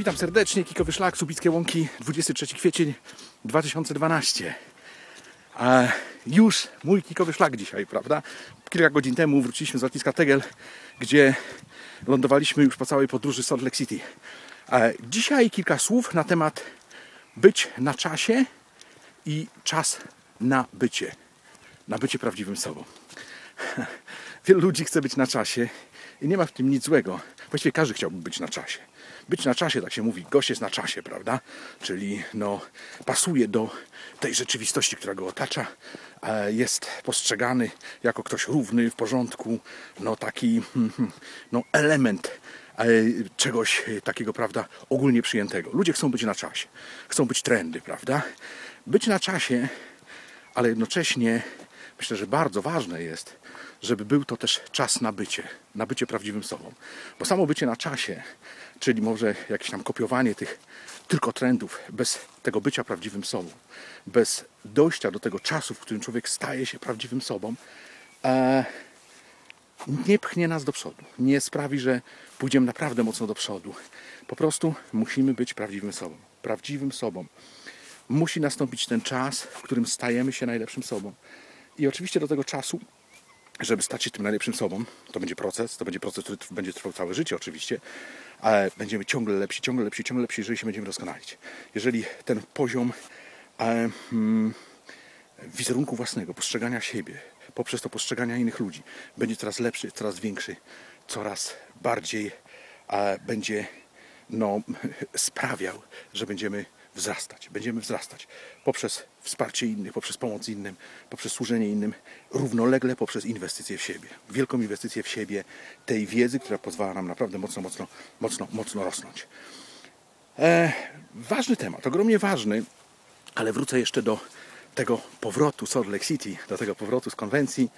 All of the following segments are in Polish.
Witam serdecznie, Kikowy Szlak, Subickie Łąki, 23 kwiecień 2012. A już mój Kikowy Szlak dzisiaj, prawda? Kilka godzin temu wróciliśmy z lotniska Tegel, gdzie lądowaliśmy już po całej podróży Salt Lake City. A dzisiaj kilka słów na temat być na czasie i czas na bycie. Na bycie prawdziwym sobą. Wielu ludzi chce być na czasie i nie ma w tym nic złego. Właściwie każdy chciałby być na czasie. Być na czasie, tak się mówi, gość jest na czasie, prawda? Czyli no, pasuje do tej rzeczywistości, która go otacza. E, Jest postrzegany jako ktoś równy, w porządku, no taki no, element e, czegoś takiego, prawda, ogólnie przyjętego. Ludzie chcą być na czasie, chcą być trendy, prawda? Być na czasie, ale jednocześnie myślę, że bardzo ważne jest, żeby był to też czas na bycie, na bycie prawdziwym sobą. Bo samo bycie na czasie, czyli może jakieś tam kopiowanie tych tylko trendów, bez tego bycia prawdziwym sobą, bez dojścia do tego czasu, w którym człowiek staje się prawdziwym sobą, e, nie pchnie nas do przodu, nie sprawi, że pójdziemy naprawdę mocno do przodu. Po prostu musimy być prawdziwym sobą. Prawdziwym sobą. Musi nastąpić ten czas, w którym stajemy się najlepszym sobą. I oczywiście do tego czasu, żeby stać się tym najlepszym sobą, to będzie proces, to będzie proces, który będzie trwał całe życie oczywiście, ale będziemy ciągle lepsi, ciągle lepsi, ciągle lepsi, jeżeli się będziemy doskonalić. Jeżeli ten poziom e, mm, wizerunku własnego, postrzegania siebie, poprzez to postrzegania innych ludzi, będzie coraz lepszy, coraz większy, coraz bardziej e, będzie no, sprawiał, że będziemy wzrastać. Będziemy wzrastać poprzez wsparcie innych, poprzez pomoc innym, poprzez służenie innym, równolegle poprzez inwestycje w siebie. Wielką inwestycję w siebie, tej wiedzy, która pozwala nam naprawdę mocno, mocno, mocno, mocno rosnąć. E, ważny temat, ogromnie ważny, ale wrócę jeszcze do tego powrotu Salt Lake City, do tego powrotu z konwencji.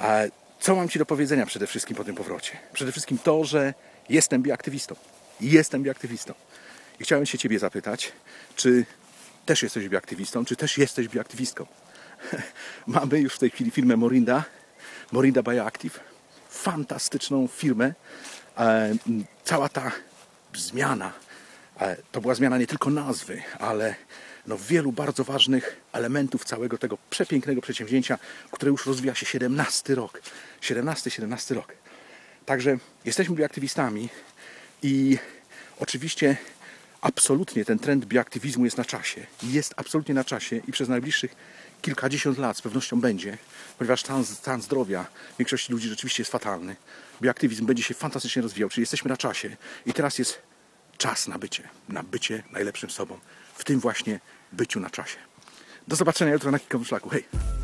E, co mam Ci do powiedzenia przede wszystkim po tym powrocie? Przede wszystkim to, że jestem bioaktywistą. Jestem bioaktywistą. I chciałem się Ciebie zapytać, czy też jesteś bioaktywistą, czy też jesteś bioaktywistką? Mamy już w tej chwili firmę Morinda, Morinda Bioactive. Fantastyczną firmę. E, Cała ta zmiana, e, to była zmiana nie tylko nazwy, ale no wielu bardzo ważnych elementów całego tego przepięknego przedsięwzięcia, które już rozwija się 17 rok. 17-17 rok. Także jesteśmy bioaktywistami i oczywiście absolutnie ten trend bioaktywizmu jest na czasie. Jest absolutnie na czasie i przez najbliższych kilkadziesiąt lat z pewnością będzie, ponieważ stan, stan zdrowia większości ludzi rzeczywiście jest fatalny. Bioaktywizm będzie się fantastycznie rozwijał, czyli jesteśmy na czasie i teraz jest czas na bycie, na bycie najlepszym sobą. W tym właśnie byciu na czasie. Do zobaczenia jutro na Kikowym Szlaku. Hej!